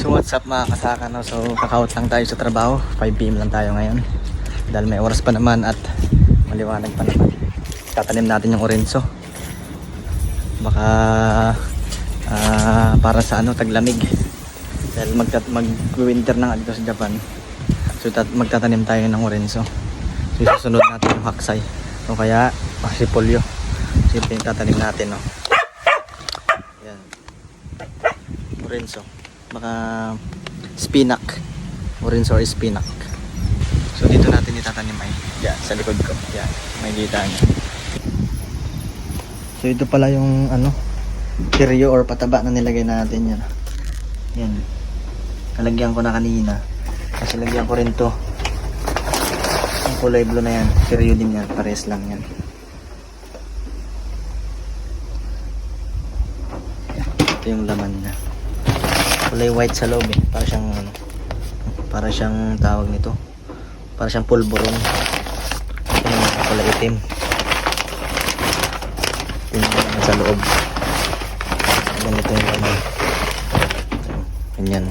So what's up mga kasaka no? So kakaut lang tayo sa trabaho. 5pm lang tayo ngayon. Dahil may oras pa naman at maliwanag pa naman. Tatanim natin yung orenso Baka ah, para sa ano taglamig. Dahil magta- mag-winter na nga dito sa Japan. So tat- magtatanim tayo ng orenso So susunod natin yung haksay. O kaya ah, sipolyo So yung tatanim natin no? Yan. Orenso baka spinak. Orange or spinak. So dito natin itatanim ay yan sa likod ko. Yan may kita so ito pala yung ano kiryo or pataba na nilagay natin yan. Yan. Nalagyan ko na kanina. Kasi lagyan ko rin to. Ang kulay blue na yan. Kiryo din yan. Pares lang yan ito yung laman niya kulay white sa loob eh. Para siyang ano, para siyang tawag nito. Para siyang pulburon. Yung kulay itim. Laman sa loob. Ganito yung laman. Ganyan.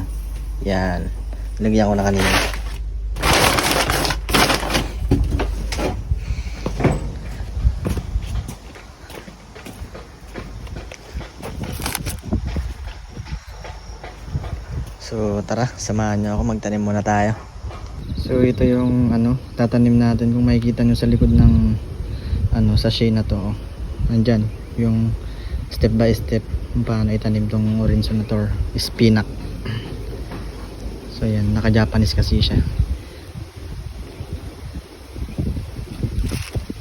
Yan. Lagyan ko na kanina. So tara, samahan niyo ako magtanim muna tayo. So ito yung ano, tatanim natin kung makikita nyo sa likod ng ano, sachet na to. Oh. Nandyan, yung step by step kung paano itanim tong orange na to or spinach. So yan, naka-Japanese kasi siya.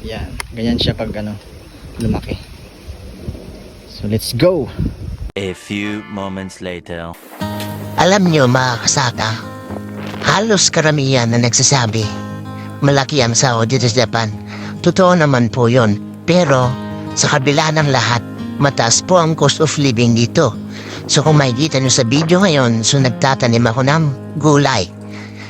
Yan, ganyan siya pag ano, lumaki. So let's go! A few moments later. Alam niyo mga kasaka, halos karamihan na nagsasabi, malaki ang sahod dito sa Japan. Totoo naman po yon. Pero sa kabila ng lahat, mataas po ang cost of living dito. So kung makikita niyo sa video ngayon, so nagtatanim ako ng gulay.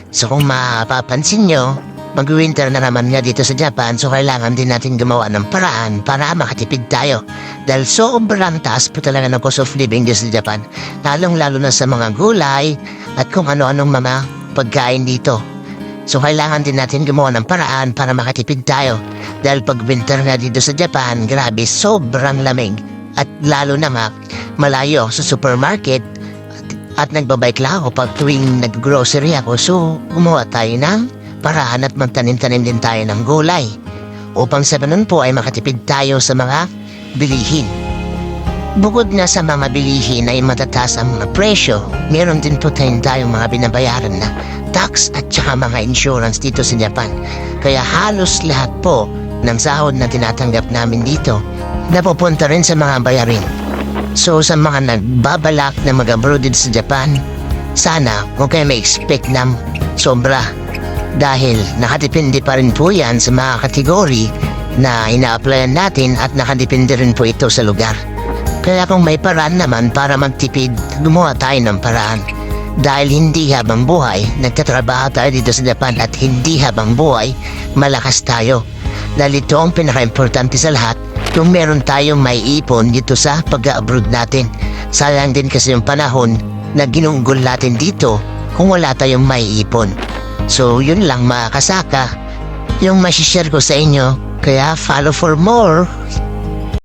So kung mapapansin niyo, mag-winter na naman nga dito sa Japan so kailangan din natin gumawa ng paraan para makatipid tayo. Dahil sobrang taas po talaga ng cost of living dito sa Japan. Lalong-lalo na sa mga gulay at kung ano-anong mga pagkain dito. So kailangan din natin gumawa ng paraan para makatipid tayo. Dahil pag winter na dito sa Japan, grabe, sobrang lamig. At lalo na nga, malayo sa supermarket at nagbabike lang ako pag tuwing nag-grocery ako. So, gumawa tayo ng paraan at magtanim-tanim din tayo ng gulay. Upang sa ganun po ay makatipid tayo sa mga bilihin. Bukod na sa mga bilihin ay matataas ang mga presyo, meron din po tayong tayong mga binabayaran na tax at saka mga insurance dito sa Japan. Kaya halos lahat po ng sahod na tinatanggap namin dito napupunta rin sa mga bayarin. So sa mga nagbabalak na mag-abroad sa Japan, sana huwag kayo may expect ng sobra. Dahil nakadepende pa rin po yan sa mga kategory na ina-applyan natin at nakadepende rin po ito sa lugar. Kaya kung may paraan naman para magtipid, gumawa tayo ng paraan. Dahil hindi habang buhay, nagtatrabaho tayo dito sa Japan at hindi habang buhay, malakas tayo. Dahil ito ang pinaka-importante sa lahat, kung meron tayong may ipon dito sa pag-abroad natin. Sayang din kasi yung panahon na ginunggol natin dito kung wala tayong may ipon. So yun lang mga kasaka, yung masishare ko sa inyo. Kaya follow for more.